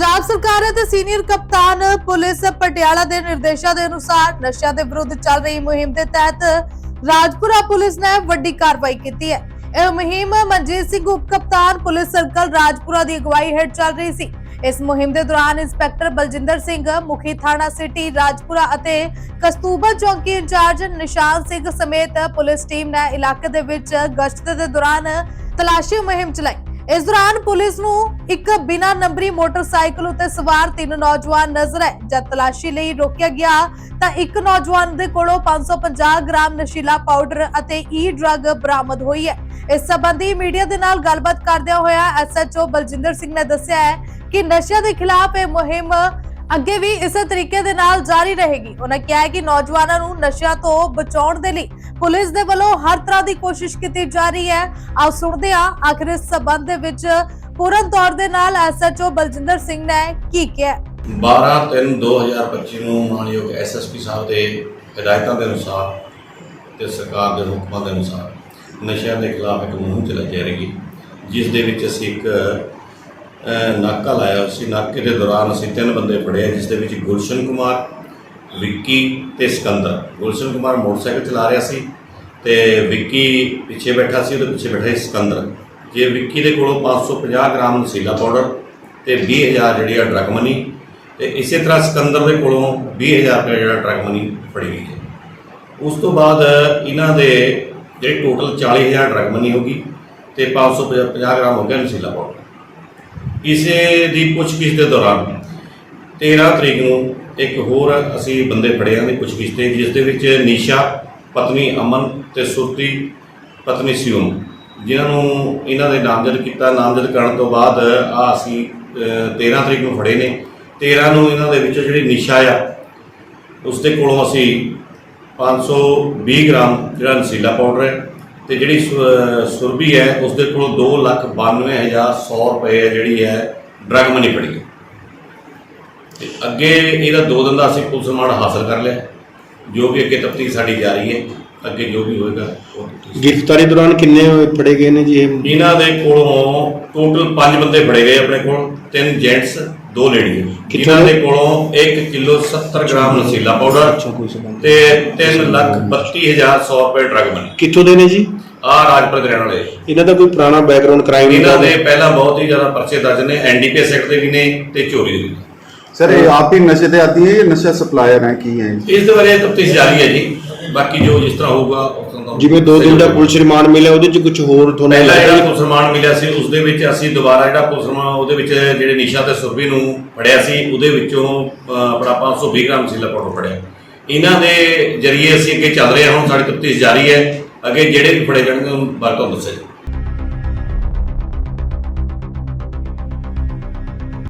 ਪੰਜਾਬ ਸਰਕਾਰ ਅਤੇ ਸੀਨੀਅਰ ਕਪਤਾਨ ਪੁਲਿਸ ਪਟਿਆਲਾ ਦੇ ਨਿਰਦੇਸ਼ਾਂ ਦੇ ਅਨੁਸਾਰ ਨਸ਼ਿਆਂ ਦੇ ਵਿਰੁੱਧ ਚੱਲ ਰਹੀ ਮੁਹਿੰਮ ਦੇ ਤਹਿਤ ਰਾਜਪੁਰਾ ਪੁਲਿਸ ਨੇ ਵੱਡੀ ਕਾਰਵਾਈ ਕੀਤੀ ਹੈ। ਇਹ ਮੁਹਿੰਮ ਮਨਜੀਤ ਸਿੰਘ ਉਪ ਕਪਤਾਨ ਪੁਲਿਸ ਸਰਕਲ ਰਾਜਪੁਰਾ ਦੀ ਅਗਵਾਈ ਹੇਠ ਚੱਲ ਰਹੀ ਸੀ। ਇਸ ਮੁਹਿੰਮ ਦੇ ਦੌਰਾਨ ਇੰਸਪੈਕਟਰ ਬਲਜਿੰਦਰ ਸਿੰਘ, ਮੁਖੀ ਥਾਣਾ ਸਿਟੀ, ਰਾਜਪੁਰਾ ਅਤੇ ਕਸਤੂਬਾ ਚੌਂਕੀ ਇੰਚਾਰਜ ਨਿਸ਼ਾਨ ਸਿੰਘ ਸਮੇਤ ਪੁਲਿਸ ਟੀਮ ਨੇ ਇਲਾਕੇ ਦੇ ਵਿੱਚ ਗਸ਼ਤ ਦੇ ਦੌਰਾਨ ਤਲਾਸ਼ੀ ਮੁਹਿੰਮ ਚਲਾਈ। ਇਸ ਦੌਰਾਨ ਪੁਲਿਸ ਨੂੰ ਇੱਕ ਬਿਨਾਂ ਨੰਬਰੀ ਮੋਟਰਸਾਈਕਲ ਉੱਤੇ ਸਵਾਰ ਤਿੰਨ ਨੌਜਵਾਨ ਨਜ਼ਰ ਆਏ। ਜਦ ਤਲਾਸ਼ੀ ਲਈ ਰੋਕਿਆ ਗਿਆ, ਤਾਂ ਇੱਕ ਨੌਜਵਾਨ ਦੇ ਕੋਲੋਂ 550 ਗ੍ਰਾਮ ਨਸ਼ੀਲਾ ਪਾਊਡਰ ਅਤੇ ਈ ਡਰੱਗ ਬਰਾਮਦ ਹੋਈ ਹੈ। ਇਸ ਸੰਬੰਧੀ ਮੀਡੀਆ ਦੇ ਨਾਲ ਗੱਲਬਾਤ ਕਰਦਿਆਂ ਹੋਇਆ ਐਸਐਚਓ ਬਲਜਿੰਦਰ ਸਿੰਘ ਨੇ ਦੱਸਿਆ ਹੈ ਕਿ ਨਸ਼ਿਆਂ ਦੇ ਖਿਲਾਫ ਇਹ ਮੁਹਿੰਮ ਅੱਗੇ ਵੀ ਇਸੇ ਤਰੀਕੇ ਦੇ ਨਾਲ ਜਾਰੀ ਰਹੇਗੀ। ਉਹਨਾਂ ਕਿਹਾ ਹੈ ਕਿ ਨੌਜਵਾਨਾਂ ਨੂੰ ਨਸ਼ਿਆਂ ਤੋਂ ਬਚਾਉਣ ਦੇ ਲਈ ਪੁਲਿਸ ਦੇ ਵੱਲੋਂ ਹਰ ਤਰ੍ਹਾਂ ਦੀ ਕੋਸ਼ਿਸ਼ ਕੀਤੀ ਜਾ ਰਹੀ ਹੈ। ਆਓ ਸੁਣਦੇ ਹਾਂ ਆਖਿਰ ਇਸ ਸਬੰਧ ਦੇ ਵਿੱਚ ਪੂਰਨ ਤੌਰ ਦੇ ਨਾਲ ਐਸਐਚਓ ਬਲਜਿੰਦਰ ਸਿੰਘ ਨੇ ਕੀ ਕਿਹਾ। 12 3 2025 ਨੂੰ ਮਾਨਯੋਗ ਐਸਐਸਪੀ ਸਾਹਿਬ ਦੇ ਹਦਾਇਤਾਂ ਦੇ ਅਨੁਸਾਰ ਤੇ ਸਰਕਾਰ ਦੇ ਹੁਕਮਾਂ ਦੇ ਅਨੁਸਾਰ ਨਸ਼ਿਆਂ ਦੇ ਖਿਲਾਫ ਇੱਕ ਮੁਹਿੰਮ ਚਲਾਈ ਜਾ ਰਹੀ ਜਿਸ ਦੇ ਵਿੱਚ ਅਸੀਂ ਇੱਕ ਨਾਕਾ ਲਾਇਆ ਸੀ। ਨਾਕੇ ਦੇ ਦੌਰਾਨ ਅਸੀਂ ਤਿੰਨ ਬੰਦੇ ਫੜੇ ਜਿਸ ਦੇ ਵਿੱਚ ਗੁਲਸ਼ਨ ਕੁਮਾਰ, ਵਿੱਕੀ ਤੇ ਸਿਕੰਦਰ। ਗੁਲਸ਼ਨ ਕੁਮਾਰ ਮੋਟਰਸਾਈਕਲ ਚਲਾ ਰਿਹਾ ਸੀ ਤੇ ਵਿੱਕੀ ਪਿੱਛੇ ਬੈਠਾ ਸੀ, ਉਹਦੇ ਪਿੱਛੇ ਬੈਠਾ ਸੀ ਸਿਕੰਦਰ। ਜੇ ਵਿੱਕੀ ਦੇ ਕੋਲੋਂ 550 ਗ੍ਰਾਮ ਨਸ਼ੀਲਾ ਪਾਊਡਰ ਤੇ 20000 ਜਿਹੜੀ ਆ ਡਰਗ ਮਨੀ ਤੇ ਇਸੇ ਤਰ੍ਹਾਂ ਸਿਕੰਦਰ ਦੇ ਕੋਲੋਂ 20000 ਰੁਪਏ ਜਿਹੜਾ ਡਰਗ ਮਨੀ ਫੜੀ ਗਈ ਹੈ। ਉਸ ਤੋਂ ਬਾਅਦ ਇਹਨਾਂ ਦੇ ਜਿਹੜੇ ਟੋਟਲ 40000 ਡਰਗ ਮਨੀ ਹੋ ਗਈ ਤੇ 550 ਗ੍ਰਾਮ ਹੋ ਗਿਆ ਨਸ਼ੀਲਾ ਪਾਊਡਰ। ਇਸੇ ਦੀ ਪੁੱਛਗਿੱਛ ਦੇ ਦੌਰਾਨ 13 ਤਰੀਕ ਨੂੰ ਇੱਕ ਹੋਰ ਅਸੀਂ ਬੰਦੇ ਫੜੇ ਆਂ ਦੀ ਪੁੱਛਗਿੱਛ ਤੇ ਜਿਸ ਦੇ ਵਿੱਚ ਨਿਸ਼ਾ ਪਤਨੀ ਅਮਨ ਤੇ ਸੁਰਤੀ ਪਤਨੀ ਸਿਉਮ। ਜਿਨ੍ਹਾਂ ਨੂੰ ਇਹਨਾਂ ਨੇ ਨਾਮਜ਼ਦ ਕੀਤਾ। ਨਾਮਜ਼ਦ ਕਰਨ ਤੋਂ ਬਾਅਦ ਆ ਅਸੀਂ ਅ, 13 ਤਰੀਕ ਨੂੰ ਫੜੇ ਨੇ। 13 ਨੂੰ ਇਹਨਾਂ ਦੇ ਵਿੱਚੋਂ ਜਿਹੜੀ ਨਿਸ਼ਾ ਆ ਉਸ ਦੇ ਕੋਲੋਂ ਅਸੀਂ 520 ਗ੍ਰਾਮ ਜਿਹੜਾ ਨਸ਼ੀਲਾ ਪਾਊਡਰ ਹੈ ਤੇ ਜਿਹੜੀ ਸੁ- ਸੁਰਭੀ ਹੈ ਉਸ ਦੇ ਕੋਲੋਂ 292100 ਰੁਪਏ ਜਿਹੜੀ ਹੈ ਡਰਗ ਮਨੀ ਫੜੀ ਹੈ। ਤੇ ਅੱਗੇ ਇਹਦਾ ਦੋ ਦਿਨ ਦਾ ਅਸੀਂ ਪੁਲਿਸ ਰਿਮਾਂਡ ਹਾਸਲ ਕਰ ਲਿਆ। ਜੋ ਵੀ ਅੱਗੇ ਤਫਤੀਸ਼ ਸਾਡੀ ਜਾਰੀ ਹੈ ਅੱਗੇ ਜੋ ਵੀ ਹੋਏਗਾ ਗ੍ਰਿਫਤਾਰੀ ਦੌਰਾਨ ਕਿੰਨੇ ਫੜੇ ਗਏ ਨੇ ਜੀ ਇਹ? ਇਹਨਾਂ ਦੇ ਕੋਲੋਂ ਟੋਟਲ 5 ਬੰਦੇ ਫੜੇ ਗਏ ਆਪਣੇ ਕੋਲ ਤਿੰਨ ਜੈਂਟਸ ਦੋ ਲੇਡੀਜ਼ ਕਿੱਥੋਂ? ਦੇ? ਕੋਲੋਂ 1 ਕਿਲੋ 70 ਗ੍ਰਾਮ ਨਸ਼ੀਲਾ ਪਾਊਡਰ ਤੇ 3 ਲੱਖ 32100 ਰੁਪਏ ਡਰਗ ਮਨੀ ਕਿੱਥੋਂ ਦੇ ਨੇ ਜੀ? ਆ ਰਾਜਪੁਰ ਦੇ ਰਹਿਣ ਵਾਲੇ। ਇਹਨਾਂ ਦਾ ਕੋਈ ਪੁਰਾਣਾ ਬੈਕਗ੍ਰਾਉਂਡ ਕ੍ਰਾਈਮ ਇਹਨਾਂ ਦੇ ਪਹਿਲਾਂ ਬਹੁਤ ਹੀ ਜ਼ਿਆਦਾ ਪਰਚੇ ਦਰਜ ਨੇ ਐਨਡੀਪੀਐਸ ਐਕਟ ਦੇ ਵੀ ਨੇ ਤੇ ਚੋਰੀ ਦੇ ਵੀ सर ये आप ही नशे से आती है या नशा सप्लायर हैं की हैं ਇਸ ਦੇ ਬਾਰੇ ਤਫਤੀਸ਼ ਜਾਰੀ ਹੈ ਜੀ ਬਾਕੀ ਜੋ ਜਿਸ ਤਰ੍ਹਾਂ ਹੋਊਗਾ ਉਸ ਤਰ੍ਹਾਂ ਦਾ ਜਿਵੇਂ 2 ਦਿਨ ਦਾ ਪੁਲਿਸ ਰਿਮਾਂਡ ਮਿਲਿਆ ਉਹਦੇ ਚ ਕੁਝ ਹੋਰ ਤੁਹਾਨੂੰ ਪਹਿਲਾ ਲੱਗਦਾ ਜਿਹੜਾ ਜੀ? ਪੁਲਿਸ ਰਿਮਾਂਡ ਮਿਲਿਆ ਸੀ ਉਸ ਦੇ ਵਿੱਚ ਅਸੀਂ ਦੁਬਾਰਾ ਜਿਹੜਾ ਪੁਲਿਸ ਰਿਮਾਂਡ ਉਹਦੇ ਵਿੱਚ ਜਿਹੜੇ ਨਿਸ਼ਾ ਤੇ ਸੁਰਭੀ ਨੂੰ ਫੜਿਆ ਸੀ ਉਹਦੇ ਵਿੱਚੋਂ ਅਹ, ਆਪਣਾ 520 ਗ੍ਰਾਮ ਸੀਲਾ ਪਾਊਡਰ ਫੜਿਆ ਇਹਨਾਂ ਦੇ ਜਰੀਏ ਅਸੀਂ ਅੱਗੇ ਚੱਲ ਰਹੇ ਹਾਂ ਹੁਣ ਸਾਡੀ ਤਫਤੀਸ਼ ਜਾਰੀ ਹੈ ਅੱਗੇ ਜਿਹੜੇ ਵੀ ਫੜੇ ਜਾਣਗੇ ਉਹਨਾਂ ਬਾਰੇ ਤੁਹਾਨੂੰ ਦੱਸਿਆ ਜਾਊਗਾ